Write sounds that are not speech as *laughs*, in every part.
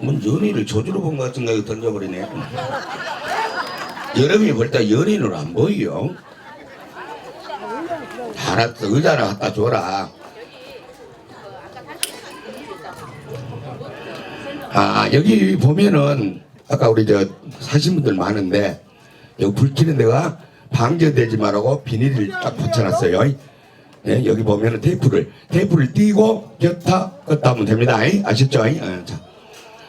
뭔 연인을 조주로 본 것 같은 거 던져버리네. 여러분이 볼 때 연인으로 안 보여. 알았어. 의자나 갖다 줘라. 아, 여기 보면은, 아까 우리 저 사신 분들 많은데, 여기 불 켜는 데가 방전되지 말라고 비닐을 딱 붙여놨어요. 예, 여기 보면은 테이프를, 테이프를 띄고 겼다, 껐다 하면 됩니다. 아셨죠? 어, 자.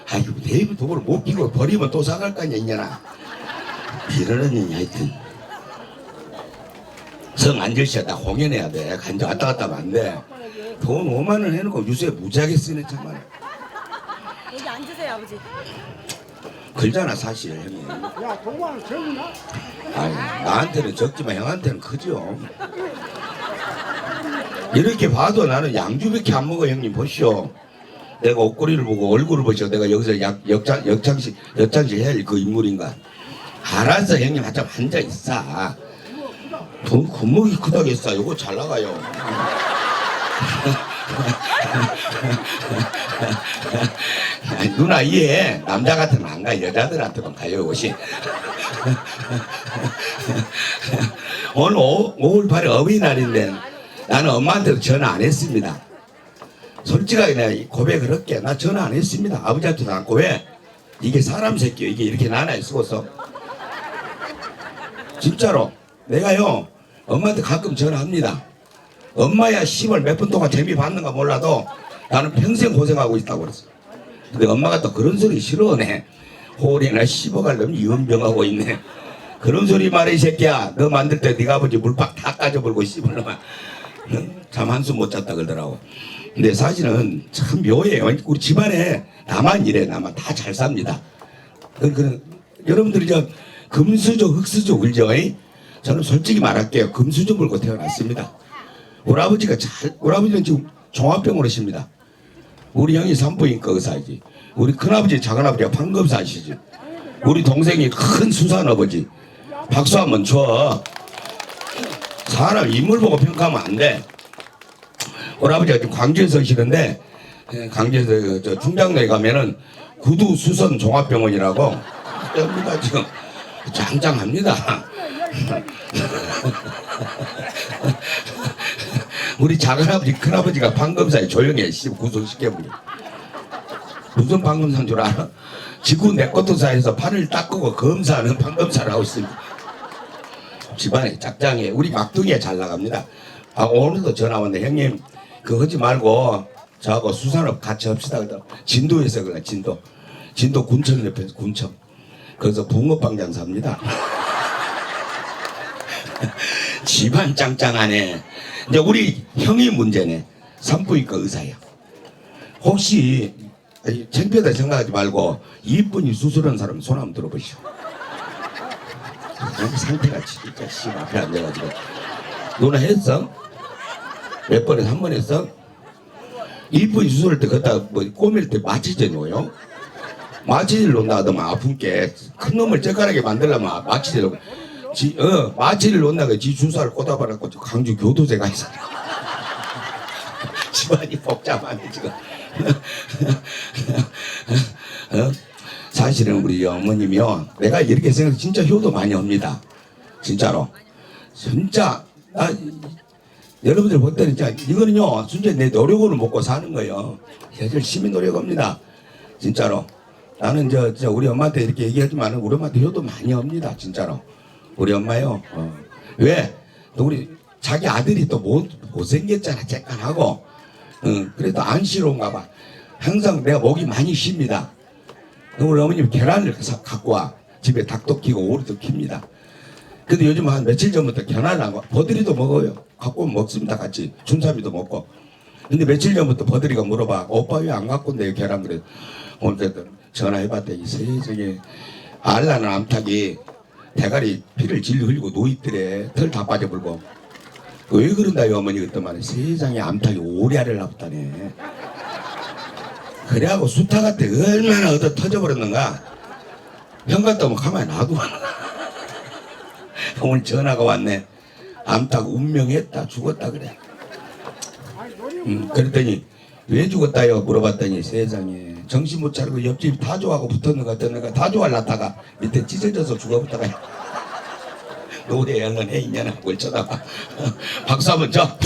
아이고, 테이프 도구를 못 끼고 버리면 또 사갈 거 아니야, 이년아. 비러는 하여튼. 성 안절시야 다 공연해야 돼. 간접 왔다 갔다 하면 안 돼. 돈 5만 원 해놓고 유세 무지하게 쓰네, 정말. 여기 앉으세요 아버지. 글잖아, 사실, 형님. 야, 동화는 젊으나? 아니, 나한테는 적지만 형한테는 크죠. 이렇게 봐도 나는 양주밖에 안 먹어 형님 보시오. 내가 옷걸이를 보고 얼굴을 보시오. 내가 여기서 약, 역장, 역장식, 역장식 해야 할그 인물인가. 알았어 형님 한참 앉아 있어. 돈 구멍이 크다겠어. 이거 잘 나가요. 누나 이해 남자 같으면 안 가. 여자들한테만 가요 옷이. 오늘 5, 5월 8일 어버이날인데 나는 엄마한테도 전화 안 했습니다. 솔직하게 내가 고백을 할게. 나 전화 안 했습니다. 아버지한테도 안 왜? 이게 사람 새끼요. 이게 이렇게 나나에 쓰고서. 진짜로. 내가요. 엄마한테 가끔 전화합니다. 엄마야 씨발 몇분 동안 재미 받는가 몰라도 나는 평생 고생하고 있다고 그랬어. 근데 엄마가 또 그런 소리 싫어하네. 홀이나 놈 유언병하고 있네. 그런 소리 말해 이 새끼야. 너 만들 때 네가 아버지 물팍 다 까져버리고 놈아. 잠 한숨 못 잤다 그러더라고. 근데 사실은 참 묘해요. 우리 집안에 나만 이래 나만 다 잘 삽니다. 그, 그, 여러분들이 저 금수저 흑수저 울죠? 이? 저는 솔직히 말할게요. 금수저 물고 태어났습니다. 우리 아버지가 잘, 우리 아버지는 지금 종합병원이십니다. 우리 형이 산부인과 의사이지. 우리 큰아버지, 작은아버지가 판검사시지. 우리 동생이 큰 수산 아버지. 박수 한번 쳐. 사람 인물 보고 평가하면 안 돼. 우리 아버지가 지금 광주에 서시는데, 예, 광주에서 그저 중장로에 가면은 구두 수선 종합병원이라고 여기가 지금 짱짱합니다. *laughs* 우리 작은아버지 큰아버지가 방검사에 조용히 씨 구속시켜버려 무슨 방검사인 줄 알아? 지구 내꺼토사에서 팔을 닦고 검사하는 방검사를 하고 있습니다 집안에 짝짱해 우리 막둥이에 잘 나갑니다 아 오늘도 전화 왔네 형님 그거 하지 말고 저하고 수산업 같이 합시다 그러더 진도에서 그래 진도 진도 군청 옆에서 군청 거기서 붕어빵 장사합니다 *laughs* 집안 짱짱하네. 이제 우리 형이 문제네. 산부인과 의사야. 혹시 창피하다 생각하지 말고 이쁜이 수술한 사람 손 한번 들어보시오. 아니, 상태가 진짜 씨 앞에 앉아가지고 누나 했어? 몇 번 했어? 한 번 했어? 이쁜이 수술할 때 그다 뭐 꼬밀 때 마취제 놓요? 마취제를 놓는다 하더만 아픈 게 큰 놈을 째깔하게 만들려면 마취제를 지, 어, 마취를 놓는다가 지 주사를 꽂아버렸고 저 강주 교도제 가 있어. 집안이 복잡하네 지금. 어? 사실은 우리 어머님이요. 내가 이렇게 생각 진짜 효도 많이 합니다. 진짜로. 진짜 나 여러분들 볼 때는 진짜 이거는요 순전히 내 노력으로 먹고 사는 거예요. 열심히 노력합니다. 진짜로. 나는 저, 저 우리 엄마한테 이렇게 얘기하지만 우리 엄마한테 효도 많이 합니다. 진짜로. 우리 엄마요. 어. 왜? 또 우리 자기 아들이 또 못, 못생겼잖아. 쬐깐하고. 응, 그래도 안쓰러운가 봐. 항상 내가 목이 많이 쉽니다. 우리 어머님 계란을 사- 갖고 와. 집에 닭도 키고 오리도 킵니다. 근데 요즘 한 며칠 전부터 가. 버들이도 먹어요. 갖고 먹습니다. 같이. 춘삼이도 먹고. 근데 며칠 전부터 버들이가 물어봐. 오빠 왜 안 갖고 온대요 계란 그래. 오늘 전화해봤더니 세상에 알라는 암탉이 대가리 피를 질질 흘리고 누있더래. 털다 빠져버리고. 왜 그런다요 어머니 그랬더만 세상에 암탉이 오리알을 낳았다네. 그래하고 수탉한테 얼마나 얻어 터져버렸는가. 현관 떠면 가만히 놔두고 오늘 전화가 왔네. 암탉 운명했다 죽었다 그래. 음, 그랬더니 왜 죽었다요? 물어봤더니 세상에 정신 못 차리고 옆집 다 좋아하고 붙었는 것다 좋아하려다가 밑에 찢어져서 죽어붙다가 노래 얼른 해 있냐나 뭘 쳐다봐 박수 한번 쳐